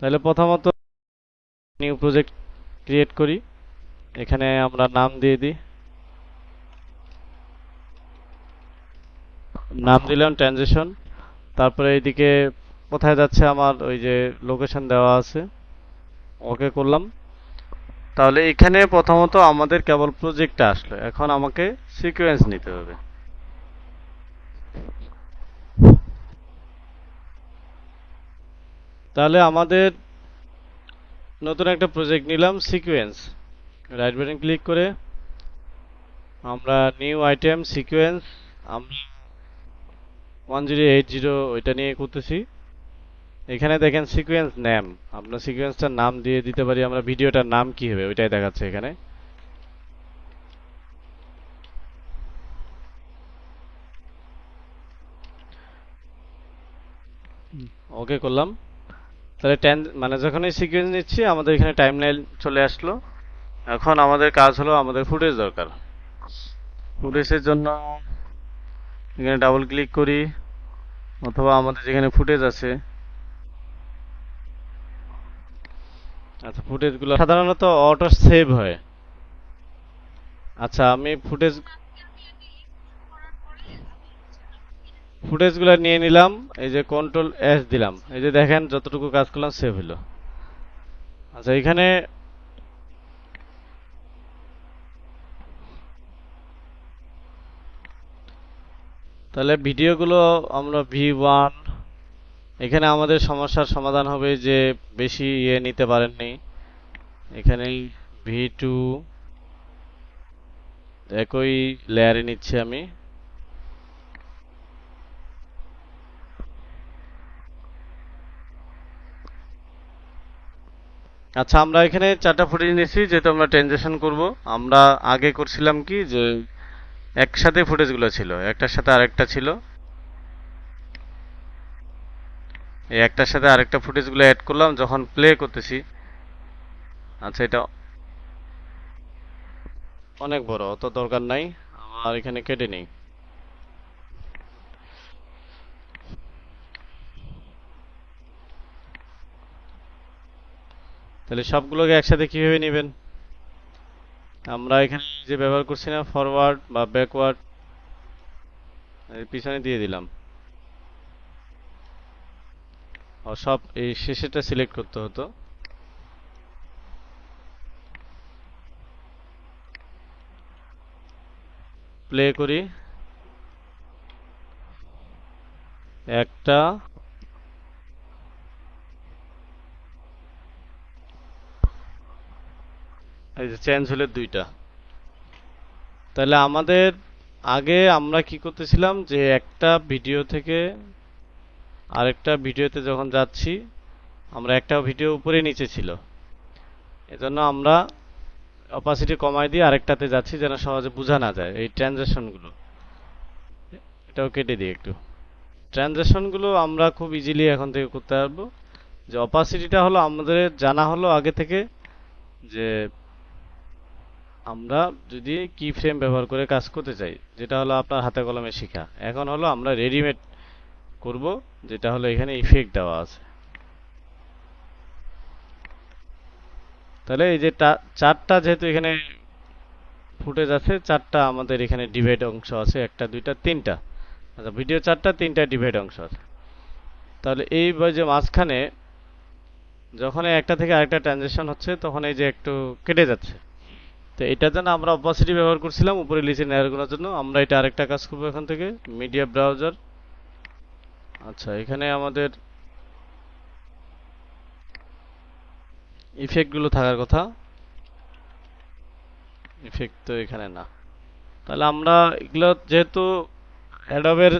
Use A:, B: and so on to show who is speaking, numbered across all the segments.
A: তাহলে প্রথমত new project create করি। এখানে আমরা নাম দিয়ে দিই। নাম দিলাম ট্রানজেকশন তারপরে এইদিকে কোথায় যাচ্ছে আমার ওই যে লোকেশন দেওয়া আছে। ওকে করলাম। তাহলে এখানে প্রথমত আমাদের কেবল প্রজেক্টটা আসলো। এখন আমাকে সিকোয়েন্স নিতে হবে। তাহলে আমাদের নতুন একটা প্রজেক্ট নিলাম সিকোয়েন্স রাইট বাটন ক্লিক করে আমরা নিউ আইটেম সিকোয়েন্স আমরা ওয়ান জিরো এইট জিরো ওইটা নিয়ে করতেছি। এখানে দেখেন সিকোয়েন্স নেম আপনার সিকোয়েন্সটার নাম দিয়ে দিতে পারি আমরা ভিডিওটার নাম কি হবে ওইটাই দেখাচ্ছে এখানে। ওকে করলাম। তাহলে টেন মানে যখন এই সিকোয়েন্স নিচ্ছি, আমাদের এখানে টাইমলাইন চলে আসলো। এখন আমাদের কাজ হলো আমাদের ফুটেজ দরকার। ফুটেজের জন্য এখানে ডাবল ক্লিক করি, অথবা আমাদের যেখানে ফুটেজ আছে। আচ্ছা ফুটেজগুলো সাধারণত অটো সেভ হয়। আচ্ছা আমি ফুটেজ ফুটেজগুলো নিয়ে নিলাম, এই যে কন্ট্রোল এস দিলাম। এই যে দেখেন, যতটুকু কাজ করলাম সেভ হলো। আচ্ছা এখানে তাহলে ভিডিওগুলো আমরা ভি ওয়ান এখানে আমাদের সমস্যার সমাধান হবে যে বেশি ইয়ে নিতে পারেননি। এখানে ভি টু একই লেয়ারে নিচ্ছি আমি। আচ্ছা আমরা এখানে চারটা ফুটেজ নিয়েছি, যেহেতু আমরা ট্রানজেকশন করব। আমরা আগে করছিলাম কি, যে একসাথে ফুটেজগুলো ছিল, একটার সাথে আরেকটা ছিল। এই একটার সাথে আরেকটা ফুটেজগুলো অ্যাড করলাম, যখন প্লে করতেছি। আচ্ছা এটা অনেক বড়, অত দরকার নাই। আমার এখানে কেটে নেই। তাহলে সবগুলোকে একসাথে কীভাবে নেবেন? আমরা এখানে যে ব্যবহার করছি না ফরওয়ার্ড বা ব্যাকওয়ার্ড পিছনে দিয়ে দিলাম। সব এই শেষেরটা সিলেক্ট করতে হতো। প্লে করি। একটা এই যে চেঞ্জ হলে দুইটা। তাহলে আমাদের আগে আমরা কি করতেছিলাম যে একটা ভিডিও থেকে আরেকটা ভিডিওতে যখন যাচ্ছি, আমরা একটা ভিডিও উপরে নিচে ছিল। এজন্য আমরা অপাসিটি কমাই দিয়ে আরেকটাতে যাচ্ছি যেন সহজে বোঝা না যায় এই ট্রানজ্যাকশনগুলো এটাও কেটে দিই একটু। ট্রানজ্যাকশনগুলো আমরা খুব ইজিলি এখন থেকে করতে পারব। যে অপাসিটিটা হলো আমাদের জানা হলো আগে থেকে যে আমরা যদি কি ফ্রেম ব্যবহার করে কাজ করতে চাই, যেটা হলো আপনার হাতে কলমে শেখা। এখন হলো আমরা রেডিমেড করব, যেটা হলো এখানে ইফেক্ট দেওয়া আছে। তাহলে এই যে চারটা যেহেতু এখানে ফুটেজ আছে, চারটা আমাদের এখানে ডিভাইড অংশ আছে, একটা, দুইটা, তিনটা। আচ্ছা ভিডিও চারটা, তিনটা ডিভাইড অংশ আছে। তাহলে এই যে মাঝখানে যখন একটা থেকে আরেকটা ট্রানজেকশন হচ্ছে, তখন এই যে একটু কেটে যাচ্ছে। তো এটার জন্য আমরা অপাসিটি ব্যবহার করছিলাম, উপরে নিচে নেয়ারগুলোর জন্য। আমরা এটা আরেকটা কাজ করব এখান থেকে, মিডিয়া ব্রাউজার। আচ্ছা এখানে আমাদের ইফেক্টগুলো থাকার কথা। ইফেক্ট তো এখানে না। তাহলে আমরা এগুলো যেহেতু অ্যাডবের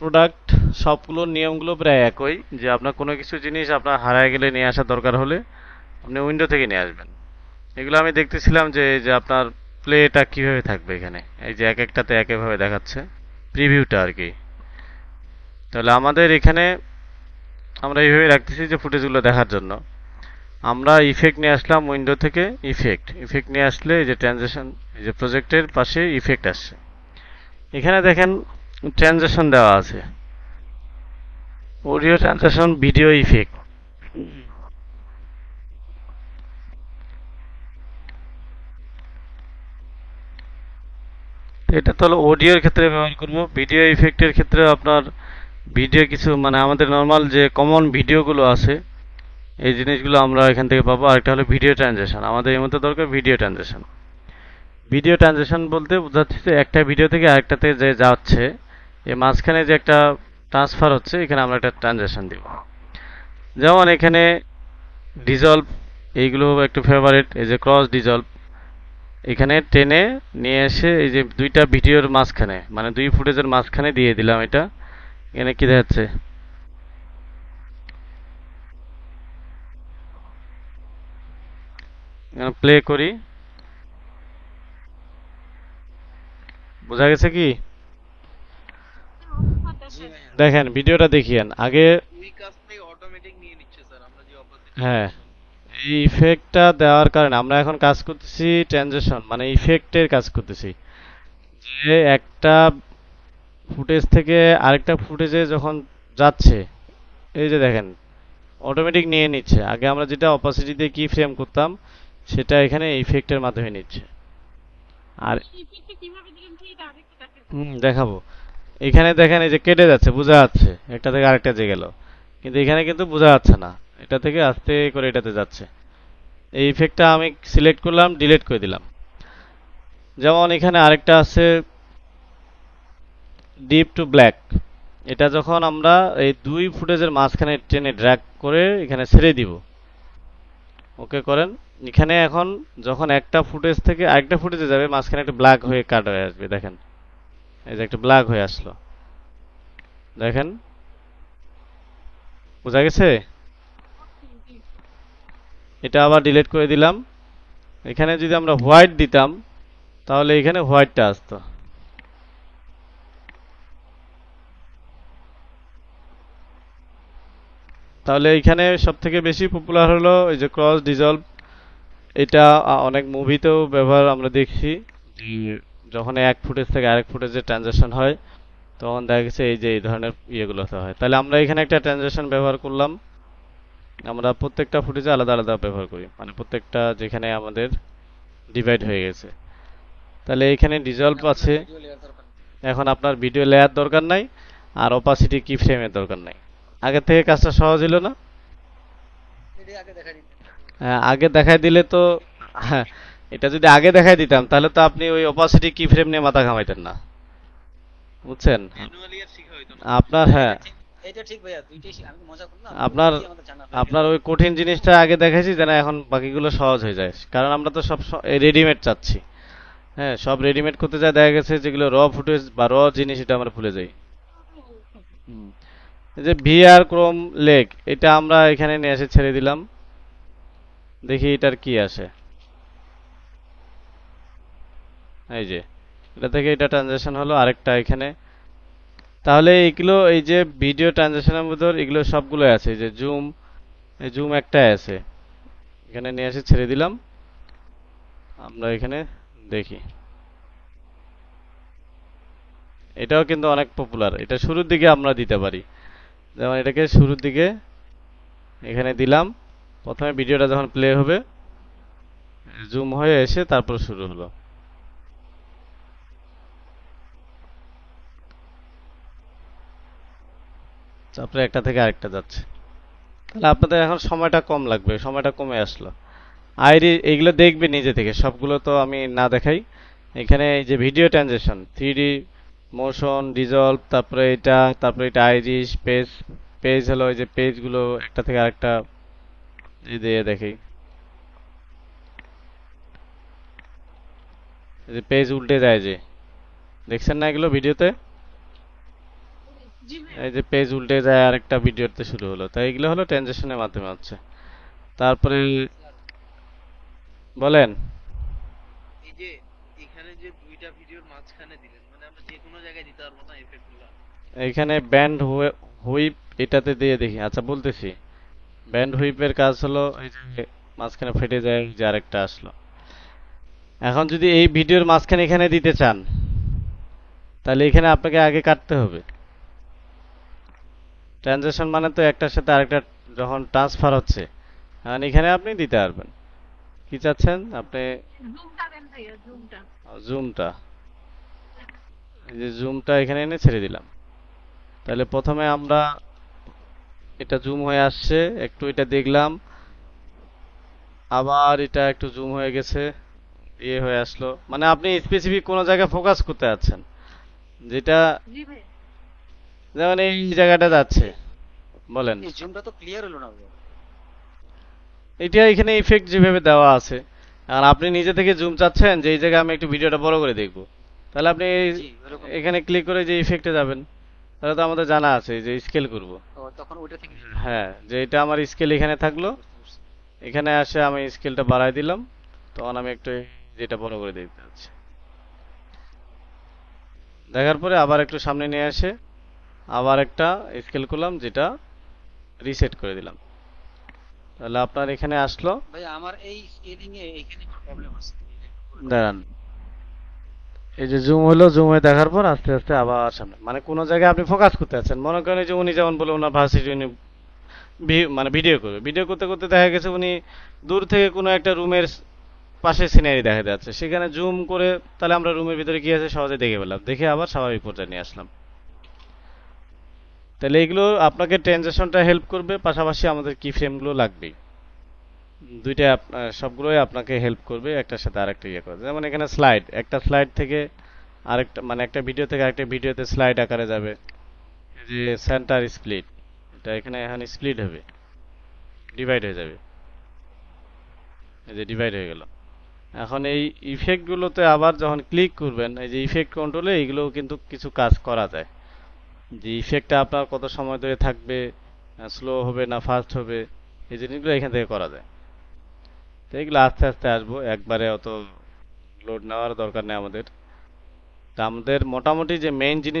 A: প্রোডাক্ট সবগুলোর নিয়মগুলো প্রায় একই, যে আপনার কোনো কিছু জিনিস আপনার হারায় গেলে নিয়ে আসার দরকার হলে আপনি উইন্ডো থেকে নিয়ে আসবেন। এগুলো আমি দেখতেছিলাম যে যে আপনার প্লেটা কীভাবে থাকবে এখানে? এই যে এক একটাতে একইভাবে দেখাচ্ছে। প্রিভিউটা আর কি। তাহলে আমাদের এখানে আমরা এইভাবে রাখতেছি যে ফুটেজগুলো দেখার জন্য। আমরা ইফেক্ট নিয়ে আসলাম উইন্ডো থেকে ইফেক্ট ইফেক্ট নিয়ে আসলে এই যে ট্রানজেকশন এই যে প্রজেক্টের পাশে ইফেক্ট আসছে। এখানে দেখেন ট্রানজেকশন দেওয়া আছে। অডিও ট্রানজেকশন ভিডিও ইফেক্ট এটা তো হলো অডিওর ক্ষেত্রে ব্যবহার করব। ভিডিও ইফেক্টের ক্ষেত্রে আপনার ভিডিও কিছু মানে আমাদের নর্মাল যে কমন ভিডিওগুলো আছে, এই জিনিসগুলো আমরা এখান থেকে পাবো। আরেকটা হলো ভিডিও ট্রানজেকশন আমাদের এর মধ্যে দরকার ভিডিও ট্রানজেকশন ভিডিও ট্রানজেকশন বলতে বোঝাচ্ছে যে একটা ভিডিও থেকে আরেকটাতে যে যাচ্ছে এই মাঝখানে যে একটা ট্রান্সফার হচ্ছে, এখানে আমরা একটা ট্রানজেকশন দিব। যেমন এখানে ডিজলভ এইগুলো একটু ফেভারিট এই যে ক্রস ডিজলভ এখানে টেনে নিয়ে এসে এই যে দুইটা ভিডিওর মাঝখানে মানে দুই ফুটেজের মাঝখানে দিয়ে দিলাম এটা। এখানে কি দেখাচ্ছে? প্লে করি। বোঝা গেছে কি? দেখেন ভিডিওটা দেখিয়েন। আগে হ্যাঁ। ইফেক্টটা দেওয়ার কারণে আমরা এখন কাজ করতেছি ট্রানজেকশন মানে ইফেক্টের কাজ করতেছি। যে একটা ফুটেজ থেকে আরেকটা ফুটেজে যখন যাচ্ছে এই যে দেখেন অটোমেটিক নিয়ে নিচ্ছে। আগে আমরা যেটা অপাসিটি দিয়ে কি ফ্রেম করতাম সেটা এখানে ইফেক্টের মাধ্যমে নিচ্ছে। আর হুম দেখাবো। এখানে দেখেন এই যে কেটে যাচ্ছে বোঝা যাচ্ছে। একটা থেকে আরেকটা যে গেল। কিন্তু এখানে কিন্তু বোঝা যাচ্ছে না। এটা থেকে আস্তে করে এটাতে যাচ্ছে। এই ইফেক্টটা আমি সিলেক্ট করলাম ডিলিট করে দিলাম। যেমন এখানে আরেকটা আছে ডিপ টু ব্ল্যাক এটা যখন আমরা এই দুই ফুটেজের মাঝখানে টেনে ড্র্যাগ করে এখানে ছেড়ে দিব। ওকে করেন। এখানে এখন যখন একটা ফুটেজ থেকে আরেকটা ফুটেজে যাবে, মাঝখানে একটা ব্ল্যাক হয়ে কাট হয়ে আসবে, দেখেন। এই যে একটা ব্ল্যাক হয়ে আসলো। দেখেন। বোঝা গেছে? এটা আবার ডিলিট করে দিলাম। এখানে যদি আমরা হোয়াইট দিতাম তাহলে এখানে হোয়াইটটা আসতো। তাহলে এখানে সব থেকে বেশি পপুলার হলো এই যে ক্রস ডিজলভ এটা অনেক মুভিতেও ব্যবহার আমরা দেখছি। যখন এক ফুটেজ থেকে আরেক ফুটেজে ট্রানজাকশন হয় তখন দেখা গেছে এই যে এই ধরনের ইয়েগুলোতে হয়। তাহলে আমরা এখানে একটা ট্রানজাকশন ব্যবহার করলাম। আমরা প্রত্যেকটা ফুটেজে আলাদা আলাদা ব্যবহার করি। মানে প্রত্যেকটা যেখানে আমাদের ডিভাইড হয়ে গেছে। তাহলে এখানে ডিজলভ আছে। এখন আপনার ভিডিও লেয়ার দরকার নাই আর অপাসিটি কি ফ্রেমের দরকার নাই। আগের থেকে কাজটা সহজ হলো না?
B: আগে
A: হ্যাঁ, আগে দেখাই দিলে তো হ্যাঁ এটা যদি আগে দেখাই দিতাম তাহলে তো আপনি ওই অপাসিটি কি ফ্রেম নিয়ে মাথা ঘামাইতেন না। বুঝছেন? আপনার হ্যাঁ
B: এটা ঠিক ভাইয়া দুইটাই আমি মজা করলাম
A: আপনার আপনার ওই কঠিন জিনিসটা আগে দেখাইছি যেন এখন বাকিগুলো সহজ হয়ে যায়। কারণ আমরা তো সব রেডিমেড চাচ্ছি। হ্যাঁ সব রেডিমেড করতে যা দেখা গেছে যেগুলো র ফুটেজ বা র জিনিস এটা আমরা ভুলে যাই। যে ভিআর ক্রোম লেক এটা আমরা এখানে নিয়ে এসে ছেড়ে দিলাম। দেখি এটার কি আসে। এই যে এটা থেকে এটা ট্রানজাকশন হলো আরেকটা এখানে। তাহলে এগুলো এই যে ভিডিও ট্রানজাকশনের মধ্যে এগুলো সবগুলো আছে যে জুম জুম একটাই আছে। এখানে নিয়ে এসে ছেড়ে দিলাম। আমরা এখানে দেখি। এটাও কিন্তু অনেক পপুলার এটা শুরুর দিকে আমরা দিতে পারি। যেমন এটাকে শুরুর দিকে এখানে দিলাম। প্রথমে ভিডিওটা যখন প্লে হবে জুম হয়ে এসে তারপর শুরু হলো। তারপরে একটা থেকে আরেকটা যাচ্ছে। তাহলে আপনাদের এখন সময়টা কম লাগবে, সময়টা কমে আসলো। আইডি এইগুলো দেখবে নিজে থেকে, সবগুলো তো আমি না দেখাই। এখানে এই যে video transition three motion dissolve তারপরে এটা তারপরে এটা আইরিশ পেজ পেজ হলো ওই যে পেজগুলো একটা থেকে আরেকটা দিয়ে দেখি। পেজ উল্টে যায় যে। দেখছেন না এগুলো ভিডিওতে? এই যে পেজ উল্টে যায় আরেকটা ভিডিওতে শুরু হলো। তাই এগুলো হলো ট্রানজেকশনের মাধ্যমে হচ্ছে। তারপরে বলেন।
B: এই যে এখানে যে দুইটা ভিডিওর মাঝখানে দিলেন মানে আমরা যে কোনো জায়গায় দিতে পারব না এফেক্টগুলো
A: এইখানে ব্যান্ড হুইপ এটাতে দিয়ে দেখি। আচ্ছা বলতেছি। ব্যান্ড হুইপের কাজ হলো এই যে মাঝখানে ফেটে যায় যে আরেকটা আসলো। এখন যদি এই ভিডিওর মাঝখানে এখানে দিতে চান তাহলে এখানে আপনাকে আগে কাটতে হবে। ট্রানজাকশন মানে তো একটার সাথে আরেকটা যখন ট্রান্সফার হচ্ছে এখন এখানে আপনি দিতে পারবেন। কি চাচ্ছেন? আপনি
C: জুমটা দেন ভাইয়া জুমটা
A: জুমটা এই যে জুমটা এখানে এনে ছেড়ে দিলাম। তাহলে প্রথমে আমরা এটা জুম হয়ে আসছে একটু এটা দেখলাম। আবার এটা একটু জুম হয়ে গেছে ইয়ে হয়ে আসলো। মানে আপনি স্পেসিফিক কোনো জায়গায় ফোকাস করতে যাচ্ছেন। যেটা যেমন এই জায়গাটা যাচ্ছে। বলেন।
D: এই জুমটা তো ক্লিয়ার হলো না
A: এটা এখানে ইফেক্ট যেভাবে দেওয়া আছে। আর আপনি নিজে থেকে জুম চাচ্ছেন যে এই জায়গায় আমি একটু ভিডিওটা বড় করে দেখব। তাহলে আপনি এখানে ক্লিক করে যে ইফেক্টে যাবেন তাহলে তো আমাদের জানা আছে যে স্কেল করব।
D: ও, তখন ওইটা থেকে
A: হ্যাঁ যে এটা আমার স্কেল এখানে থাকল। এখানে আসে আমি স্কেলটা বাড়ায় দিলাম। তখন আমি একটু যেটা বড় করে দেখতে পাচ্ছি দেখার পরে আবার একটু সামনে নিয়ে আসে। আবার একটা স্কেল করলাম যেটা রিসেট করে দিলাম। তাহলে আপনার এখানে আসলো।
D: ভাই আমার এই স্কেলিং এ এখানে প্রবলেম আছে।
A: দাঁড়ান। এই যে জুম হলো জুম হয়ে দেখার পর আস্তে আস্তে আবার সামনে। মানে কোনো জায়গায় আপনি ফোকাস করতে আছেন। মনে করেন যে উনি যেমন বলে ওনার ভার্সিটি উনি মানে ভিডিও করবে ভিডিও করতে করতে দেখা গেছে উনি দূর থেকে কোনো একটা রুমের পাশে সিনারি দেখা যাচ্ছে। সেখানে জুম করে তাহলে আমরা রুমের ভিতরে কি আছে সহজে দেখে পেলাম দেখে আবার স্বাভাবিক পর্যায়ে নিয়ে আসলাম। তাহলে এগুলো আপনাকে ট্রানজেকশনটা হেল্প করবে, পাশাপাশি আমাদের কি ফ্রেমগুলো লাগবেই। দুইটা সবগুলোই আপনাকে হেল্প করবে, একটার সাথে আরেকটা ইয়ে করে যেমন এখানে স্লাইড, একটা স্লাইড থেকে আরেকটা মানে একটা ভিডিও থেকে আরেকটা ভিডিওতে স্লাইড আকারে যাবে। যে সেন্টার স্প্লিট এটা এখানে এখন স্প্লিট হবে ডিভাইড হয়ে যাবে। এই যে ডিভাইড হয়ে গেল। এখন এই ইফেক্টগুলোতে আবার যখন ক্লিক করবেন, এই যে ইফেক্ট কন্ট্রোলে এইগুলো কিন্তু কিছু কাজ করা যায়। যে ইফেক্টটা আপনার কত সময় ধরে থাকবে স্লো হবে না ফাস্ট হবে, এই জিনিসগুলো এখান থেকে করা যায়। তো এগুলো আস্তে আস্তে আসব, একবারে অত লোড নেওয়ার দরকার নেই আমাদের। তা আমাদের মোটামুটি যে মেইন জিনিস